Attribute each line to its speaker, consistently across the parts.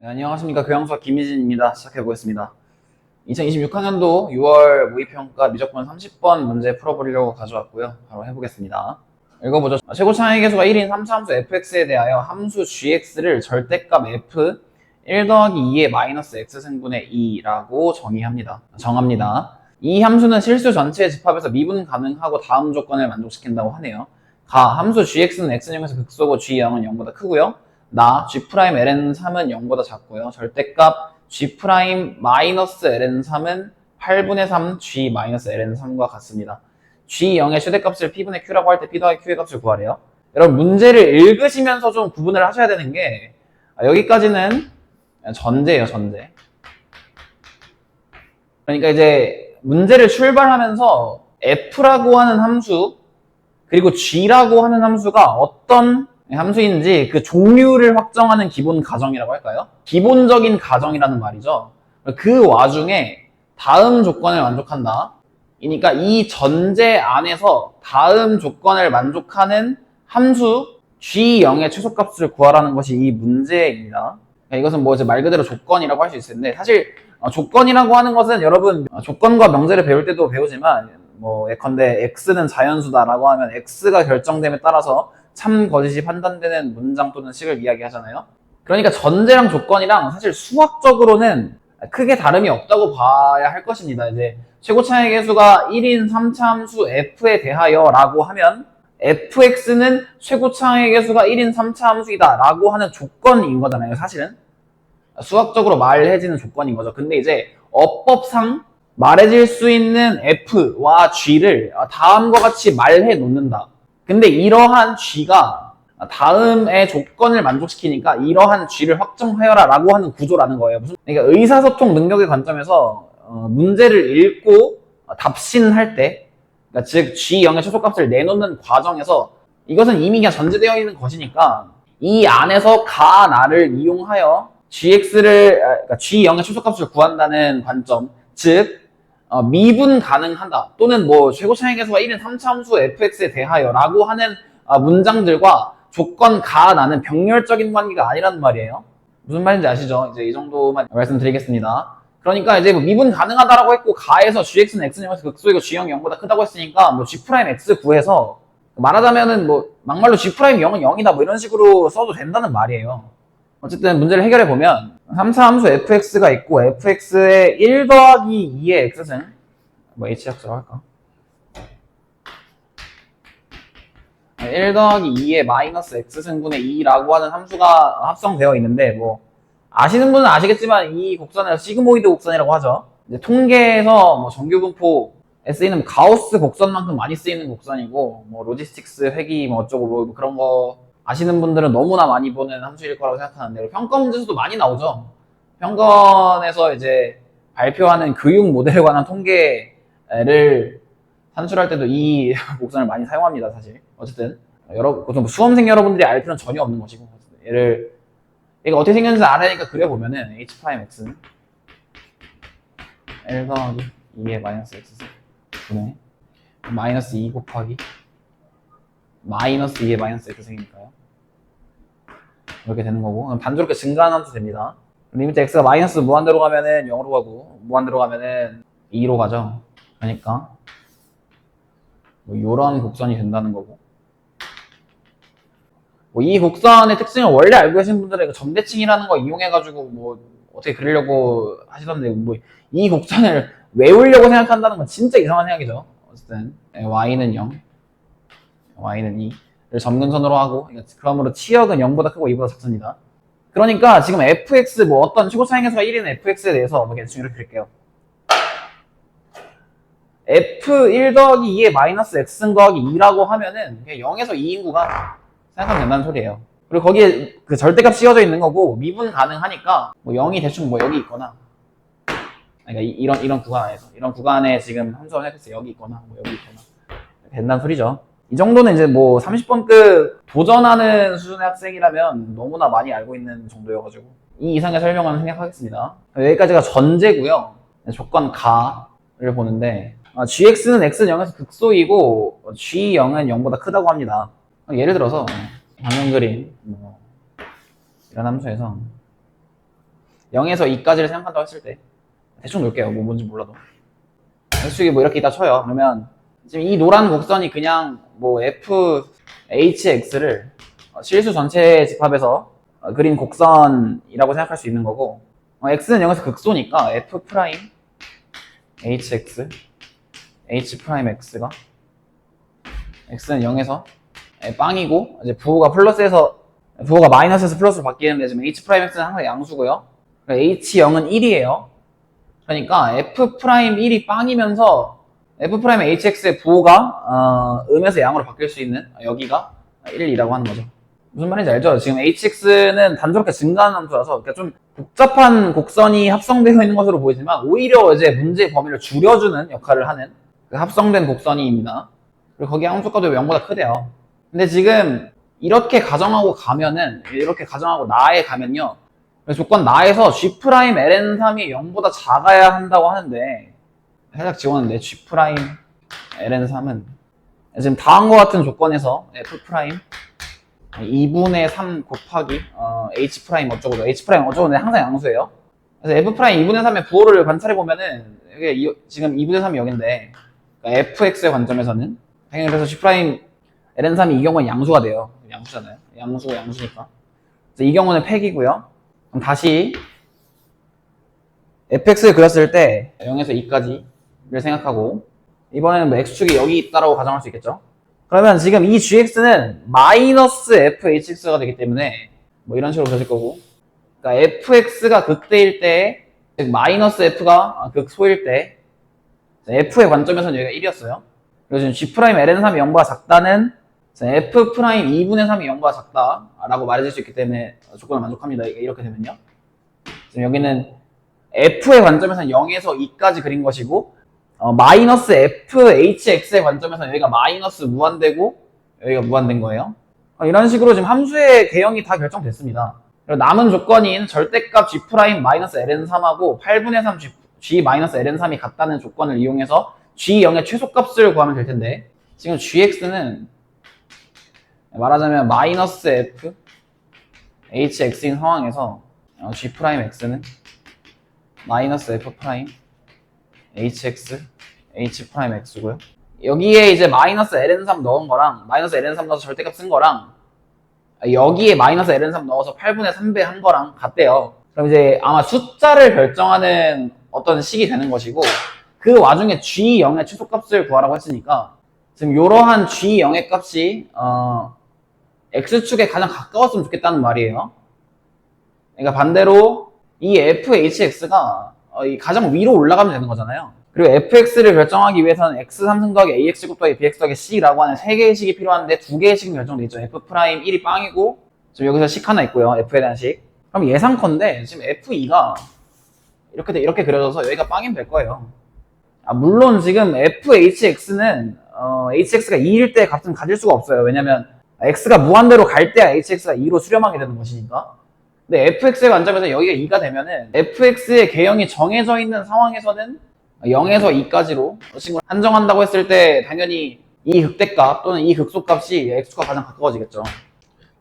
Speaker 1: 네, 안녕하십니까 교양수학 김희진입니다. 시작해 보겠습니다. 2026학년도 6월 모의평가 미적분 30번 문제 풀어보려고 가져왔고요. 바로 해보겠습니다. 읽어보죠. 최고 차항의 개수가 1인 3차 함수 fx에 대하여 함수 gx를 절대값 f 1 더하기 2의 마이너스 x승분의 2라고 정의합니다. 정합니다. 이 함수는 실수 전체의 집합에서 미분 가능하고 다음 조건을 만족시킨다고 하네요. 가 함수 gx는 x는 0에서 극소고 g0은 0보다 크고요. 나 G'ln 3은 0보다 작고요. 절대값 G' 마이너스 ln 3은 8분의 3 G 마이너스 ln 3과 같습니다. G0의 최대값을 P분의 Q라고 할 때 P 더하기 Q의 값을 구하래요. 여러분 문제를 읽으시면서 좀 구분을 하셔야 되는 게 아, 여기까지는 전제예요, 전제. 그러니까 이제 문제를 출발하면서 F라고 하는 함수 그리고 G라고 하는 함수가 어떤 함수인지 그 종류를 확정하는 기본 가정이라고 할까요? 기본적인 가정이라는 말이죠. 그 와중에 다음 조건을 만족한다. 그러니까 이 전제 안에서 다음 조건을 만족하는 함수 G0의 최소값을 구하라는 것이 이 문제입니다. 그러니까 이것은 뭐 이제 말 그대로 조건이라고 할 수 있을 텐데 사실 어, 조건이라고 하는 것은 여러분 어, 조건과 명제를 배울 때도 배우지만 뭐 예컨대 x는 자연수다라고 하면 x가 결정됨에 따라서 참 거짓이 판단되는 문장 또는 식을 이야기하잖아요. 그러니까 전제랑 조건이랑 사실 수학적으로는 크게 다름이 없다고 봐야 할 것입니다. 이제 최고 차의 개수가 1인 3차 함수 f에 대하여라고 하면 fx는 최고 차의 개수가 1인 3차 함수이다 라고 하는 조건인 거잖아요, 사실은. 수학적으로 말해지는 조건인 거죠. 근데 이제 어법상 말해질 수 있는 f와 g를 다음과 같이 말해 놓는다. 근데 이러한 g가 다음의 조건을 만족시키니까 이러한 g를 확정하여라 라고 하는 구조라는 거예요. 무슨 그러니까 의사소통 능력의 관점에서 어, 문제를 읽고 답신할 때 그러니까 즉 g0의 최소값을 내놓는 과정에서 이것은 이미 그냥 전제되어 있는 것이니까 이 안에서 가 나를 이용하여 gx를 그러니까 g0의 최소값을 구한다는 관점 즉 어, 미분 가능하다 또는 뭐 최고 차의 개수가 1인 3차함수 fx에 대하여 라고 하는 어, 문장들과 조건 가 나는 병렬적인 관계가 아니라는 말이에요. 무슨 말인지 아시죠? 이제 이 정도만 말씀드리겠습니다. 그러니까 이제 뭐 미분 가능하다라고 했고 가에서 gx는 x는 0에서 극소이고 g형이 0보다 크다고 했으니까 뭐 g'x 구해서 말하자면은 뭐 막말로 g'영은 0이다 뭐 이런 식으로 써도 된다는 말이에요. 어쨌든 문제를 해결해 보면 3차 함수 fx가 있고 fx의 1 더하기 2의 x승 뭐 hx라고 할까? 1 더하기 2의 마이너스 x승분의 2라고 하는 함수가 합성되어 있는데 뭐 아시는 분은 아시겠지만 이 곡선을 시그모이드 곡선이라고 하죠. 통계에서 뭐 정규분포에 쓰이는 가우스 곡선만큼 많이 쓰이는 곡선이고 뭐 로지스틱스 회기 뭐 어쩌고 뭐 그런 거 아시는 분들은 너무나 많이 보는 함수일 거라고 생각하는데 평가 문제에서도 많이 나오죠. 평건에서 이제 발표하는 교육 모델에 관한 통계를 산출할 때도 이 곡선을 많이 사용합니다, 사실. 어쨌든 여러 좀 수험생 여러분들이 알 필요는 전혀 없는 것이고 얘를 얘가 어떻게 생겼는지 알아니까 그려 보면은 h 프라임 x는 l 더하기 2의 마이너스 x 분의 마이너스 2 곱하기 마이너스 2의 마이너스 x승이니까요. 이렇게 되는 거고 증가하는 함수 됩니다. 리미트 x가 마이너스 무한대로 가면은 0으로 가고 무한대로 가면은 2로 가죠. 그러니까 뭐 이런 곡선이 된다는 거고 뭐 이 곡선의 특징을 원래 알고 계신 분들은 이거 점대칭이라는 거 이용해가지고 뭐 어떻게 그리려고 하시던데 뭐 이 곡선을 외우려고 생각한다는 건 진짜 이상한 생각이죠. 어쨌든 y는 0, y는 2를 점근선으로 하고 그러므로 치역은 0보다 크고 2보다 작습니다. 그러니까 지금 fx 뭐 어떤 최고 차이계수가 1인 fx에 대해서 뭐 대충 이렇게 그릴게요. f1 더하기 2의 마이너스 x 더하기 2라고 하면은 그냥 0에서 2 인구가 생각하면 된다는 소리예요. 그리고 거기에 그 절대값 씌워져 있는 거고 미분 가능하니까 뭐 0이 대충 뭐 여기 있거나 그러니까 이, 런 이런 구간 안에서 이런 구간에 지금 생각했을 때 여기 있거나 뭐 여기 있거나 된다는 소리죠. 이 정도는 이제 뭐 30번급 도전하는 수준의 학생이라면 너무나 많이 알고 있는 정도여가지고 이 이상의 설명은 생략하겠습니다. 여기까지가 전제고요. 조건 가를 보는데 아, gx는 x는 0에서 극소이고 g0은 0보다 크다고 합니다. 예를 들어서 방금 그린 뭐 이런 함수에서 0에서 2까지를 생각한다고 했을 때 대충 놓을게요. 뭐 뭔지 몰라도. x축이 뭐 이렇게 있다 쳐요. 그러면 지금 이 노란 곡선이 그냥 뭐 f hx를 어, 실수 전체 집합에서 어, 그린 곡선이라고 생각할 수 있는 거고 어, x는 0에서 극소니까 f 프라임 hx h 프라임 x가 x는 0에서 빵이고 이제 부호가 플러스에서 부호가 마이너스에서 플러스로 바뀌는데 지금 h 프라임 x는 항상 양수고요. h0은 1이에요. 그러니까 f 프라임 1이 빵이면서 f 프라임 hx의 부호가 어, 음에서 양으로 바뀔 수 있는 여기가 1이라고 하는 거죠. 무슨 말인지 알죠? 지금 hx는 단조롭게 증가하는 함수라서 그러니까 좀 복잡한 곡선이 합성되어 있는 것으로 보이지만 오히려 이제 문제의 범위를 줄여주는 역할을 하는 그 합성된 곡선이입니다. 그리고 거기 함수가도 0보다 크대요. 근데 지금 이렇게 가정하고 가면은 이렇게 가정하고 나에 가면요. 조건 나에서 g 프라임 ln3이 0보다 작아야 한다고 하는데 살짝 지웠는데 g 프라임 ln3은 지금 다음과 같은 조건에서 f 프라임 2분의 3 곱하기 어, h 프라임 어쩌고 h 프라임 어쩌고 항상 양수예요. 그래서 f 프라임 2분의 3의 부호를 관찰해 보면은 이게 이- 지금 2분의 3이 여기인데 그러니까 fx의 관점에서는 당연히 그래서 g 프라임 ln3이 이 경우는 양수가 돼요. 양수잖아요. 양수 양수니까. 이 경우는 팩이고요. 그럼 다시 fx를 그렸을 때 0에서 2까지 를 생각하고 이번에는 뭐 x축이 여기 있다라고 가정할 수 있겠죠. 그러면 지금 이 gx는 마이너스 fhx가 되기 때문에 뭐 이런 식으로 그려질 거고 그러니까 fx가 극대일 때즉 마이너스 f가 극소일 때 f의 관점에서는 여기가 1이었어요. 그리고 지금 g 프라임 ln3이 0보다 작다는 f 프라임 2분의 3이 0보다 작다라고 말해줄 수 있기 때문에 조건을 만족합니다. 이렇게 되면요. 지금 여기는 f의 관점에서는 0에서 2까지 그린 것이고 어, 마이너스 fhx의 관점에서는 여기가 마이너스 무한대고 여기가 무한된 거예요. 어, 이런 식으로 지금 함수의 개형이 다 결정됐습니다. 그리고 남은 조건인 절대값 g 마이너스 ln3하고 8분의 3 g, g 마이너스 ln3이 같다는 조건을 이용해서 g0의 최소값을 구하면 될 텐데 지금 gx는 말하자면 마이너스 f hx인 상황에서 어, g 프라임 x는 마이너스 f hx h 프라임 x고요. 여기에 이제 마이너스 ln3 넣은 거랑 마이너스 ln3 넣어서 절대값 쓴 거랑 여기에 마이너스 ln3 넣어서 8분의 3배 한 거랑 같대요. 그럼 이제 아마 숫자를 결정하는 어떤 식이 되는 것이고 그 와중에 g0의 최소값을 구하라고 했으니까 지금 이러한 g0의 값이 어, x축에 가장 가까웠으면 좋겠다는 말이에요. 그러니까 반대로 이 fhx가 가장 위로 올라가면 되는 거잖아요. 그리고 fx를 결정하기 위해서는 x 3승 더하기 ax 곱 더하기 bx 더하기 c라고 하는 세 개의 식이 필요한데 두 개의 식은 결정돼 있죠. f 프라임 1이 빵이고 지금 여기서 식 하나 있고요. f에 대한 식. 그럼 예상컨대 지금 f2가 이렇게 돼- 이렇게 그려져서 여기가 빵이면 될 거예요. 아, 물론 지금 fhx는 어, hx가 2일 때 값은 가질 수가 없어요. 왜냐면 x가 무한대로 갈 때야 hx가 2로 수렴하게 되는 것이니까. 근데 fx의 관점에서 여기가 2가 되면은 fx의 개형이 정해져 있는 상황에서는 0에서 2까지로 식을 한정한다고 했을 때 당연히 이 극대값 또는 이 극소값이 x가 가장 가까워지겠죠.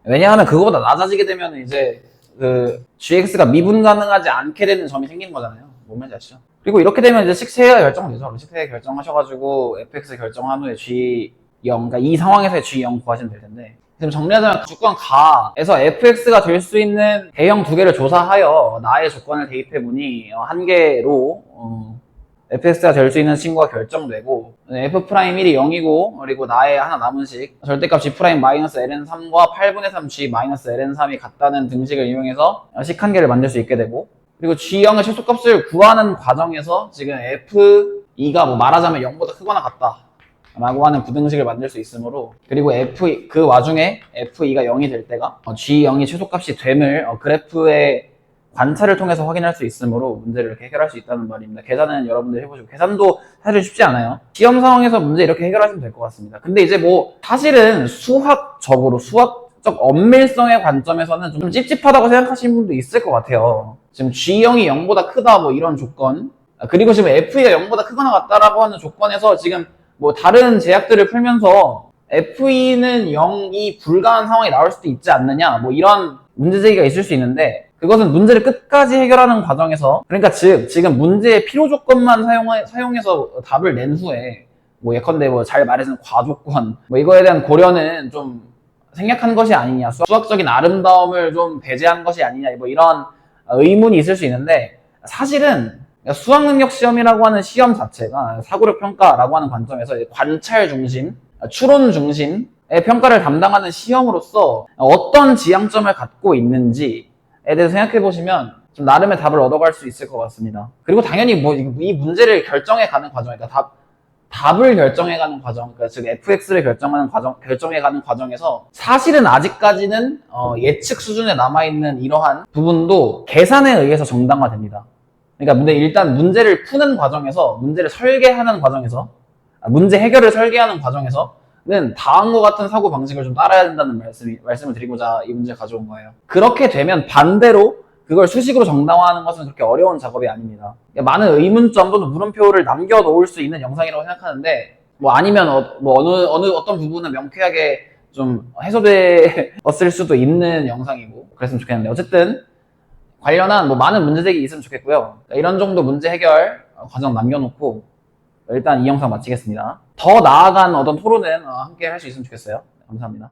Speaker 1: 왜냐하면 그거보다 낮아지게 되면 이제 그 gx가 미분 가능하지 않게 되는 점이 생기는 거잖아요. 뭔 말인지 아시죠? 그리고 이렇게 되면 이제 식세가 결정되죠. 식세 결정하셔가지고 fx 결정한 후에 g0, 그러니까 이 상황에서의 g0 구하시면 될 텐데 지금 정리하자면 조건 가에서 fx가 될 수 있는 대형 두 개를 조사하여 나의 조건을 대입해 보니 어, 한 개로 어, fx가 될 수 있는 친구가 결정되고 f 프라임 1이 0이고 그리고 나의 하나 남은 식 절대값 g 프라임 마이너스 ln3과 8분의 3 g 마이너스 ln3이 같다는 등식을 이용해서 식 한 개를 만들 수 있게 되고 그리고 g0의 최소값을 구하는 과정에서 지금 f2가 뭐 말하자면 0보다 크거나 같다 라고 하는 부등식을 만들 수 있으므로 그리고 f 그 와중에 f2가 0이 될 때가 어, g0이 최소값이 됨을 어, 그래프의 관찰을 통해서 확인할 수 있으므로 문제를 이렇게 해결할 수 있다는 말입니다. 계산은 여러분들 해보시고 계산도 사실 쉽지 않아요. 시험 상황에서 문제 이렇게 해결하시면 될 것 같습니다. 근데 이제 뭐 사실은 수학적으로 수학적 엄밀성의 관점에서는 좀 찝찝하다고 생각하시는 분도 있을 것 같아요. 지금 G0이 0보다 크다 뭐 이런 조건 아, 그리고 지금 F가 0보다 크거나 같다라고 하는 조건에서 지금 뭐 다른 제약들을 풀면서 F2는 0이 불가한 상황이 나올 수도 있지 않느냐 뭐 이런 문제 제기가 있을 수 있는데 그것은 문제를 끝까지 해결하는 과정에서 그러니까 즉 지금 문제의 필요 조건만 사용해, 사용해서 답을 낸 후에 뭐 예컨대 뭐 잘 말해서는 과조건 뭐 이거에 대한 고려는 좀 생략한 것이 아니냐 수학- 수학적인 아름다움을 좀 배제한 것이 아니냐 뭐 이런 의문이 있을 수 있는데 사실은 수학 능력 시험이라고 하는 시험 자체가 사고력 평가라고 하는 관점에서 관찰 중심, 추론 중심의 평가를 담당하는 시험으로서 어떤 지향점을 갖고 있는지에 대해서 생각해 보시면 좀 나름의 답을 얻어갈 수 있을 것 같습니다. 그리고 당연히 뭐 이 문제를 결정해 가는 과정, 그러니까 답, 답을 결정해 가는 과정, 그러니까 즉 fx를 결정하는 과정, 결정해 가는 과정에서 사실은 아직까지는 어, 예측 수준에 남아 있는 이러한 부분도 계산에 의해서 정당화됩니다. 그러니까 문제 일단 문제를 푸는 과정에서 문제를 설계하는 과정에서 아, 문제 해결을 설계하는 과정에서는 다음과 같은 사고 방식을 좀 따라야 된다는 말씀이, 말씀을 드리고자 이 문제 가져온 거예요. 그렇게 되면 반대로 그걸 수식으로 정당화하는 것은 그렇게 어려운 작업이 아닙니다. 그러니까 많은 의문점 또는 물음표를 남겨 놓을 수 있는 영상이라고 생각하는데 뭐 아니면 어, 뭐 어느 어느 어떤 부분은 명쾌하게 좀 해소되었을 수도 있는 영상이고 그랬으면 좋겠는데 어쨌든 관련한 뭐 많은 문제제기 있으면 좋겠고요. 이런 정도 문제 해결 어, 과정 남겨놓고 일단 이 영상 마치겠습니다. 더 나아간 어떤 토론은 어, 함께 할 수 있으면 좋겠어요. 감사합니다.